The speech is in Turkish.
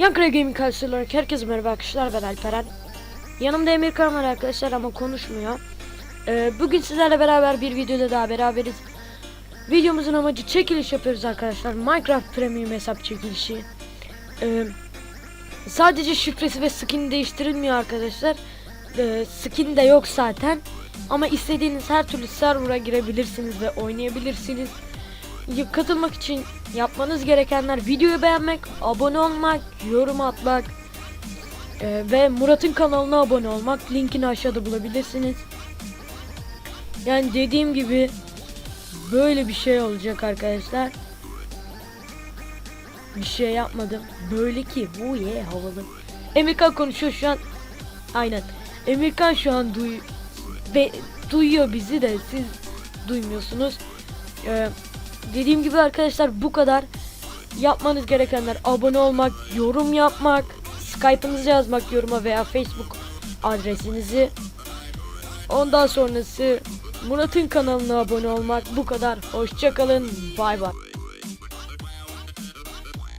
Yankara Gaming karşısı olarak herkese merhaba arkadaşlar ben Alperen. Yanımda Emirkan var arkadaşlar ama konuşmuyor. Ee, bugün sizlerle beraber bir videoda daha beraberiz. Videomuzun amacı çekiliş yapıyoruz arkadaşlar. Minecraft Premium hesap çekilişi. Ee, sadece şifresi ve skin değiştirilmiyor arkadaşlar. Ee, skin de yok zaten. Ama istediğiniz her türlü server'a girebilirsiniz ve oynayabilirsiniz. Katılmak için yapmanız gerekenler videoyu beğenmek, abone olmak, yorum atmak e, ve Murat'ın kanalına abone olmak. Linkini aşağıda bulabilirsiniz. Yani dediğim gibi böyle bir şey olacak arkadaşlar. Bir şey yapmadım. Böyle ki bu ye havalı. Emirkan konuşuyor şu an. Aynen. Emirkan şu an duy ve duyuyor bizi de siz duymuyorsunuz. Ee, dediğim gibi arkadaşlar bu kadar. Yapmanız gerekenler abone olmak, yorum yapmak, Skype'ınızı yazmak yoruma veya Facebook adresinizi. Ondan sonrası Murat'ın kanalına abone olmak bu kadar. Hoşçakalın. Bay bay.